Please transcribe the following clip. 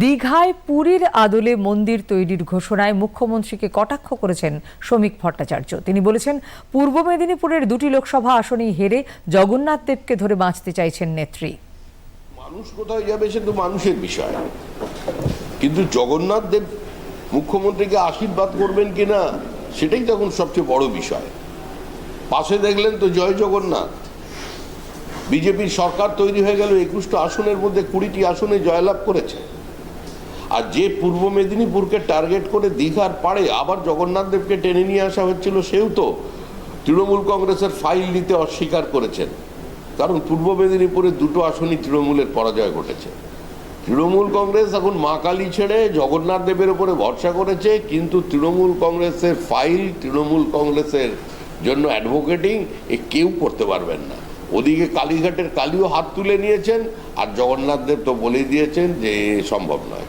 দীঘায় পুরীর আদলে মন্দির তৈরির ঘোষণায় মুখ্যমন্ত্রীকে কটাক্ষ করেছেন শ্রমিক ভট্টাচার্য। তিনি বলেছেন, পূর্ব মেদিনীপুরের দুটি লোকসভা আসনেই হেরে জগন্নাথ দেবকে ধরে বাঁচতে চাইছেন নেত্রী। মানুষ কোথায় যাবে সে তো মানুষের বিষয়। কিন্তু জগন্নাথ দেব মুখ্যমন্ত্রীকে আশীর্বাদ করবেন কিনা সেটাই তখন সবচেয়ে বড় বিষয়। পাশে দেখলেন তো জয় জগন্নাথ। বিজেপির সরকার তৈরি হয়ে গেল একুশটা আসনের মধ্যে কুড়িটি আসনে জয়লাভ করেছে। আর যে পূর্ব মেদিনীপুরকে টার্গেট করে দীঘার পাড়ে আবার জগন্নাথ দেবকে টেনে নিয়ে আসা হচ্ছিল, সেও তো তৃণমূল কংগ্রেসের ফাইল নিতে অস্বীকার করেছেন। কারণ পূর্ব মেদিনীপুরে দুটো আসনই তৃণমূলের পরাজয় ঘটেছে। তৃণমূল কংগ্রেস এখন মা কালী ছেড়ে জগন্নাথ দেবের উপরে ভরসা করেছে, কিন্তু তৃণমূল কংগ্রেসের ফাইল, তৃণমূল কংগ্রেসের জন্য অ্যাডভোকেটিং, এ কেউ করতে পারবেন না। ওদিকে কালীঘাটের কালীও হাত তুলে নিয়েছেন, আর জগন্নাথ দেব তো বলেই দিয়েছেন যে সম্ভব নয়।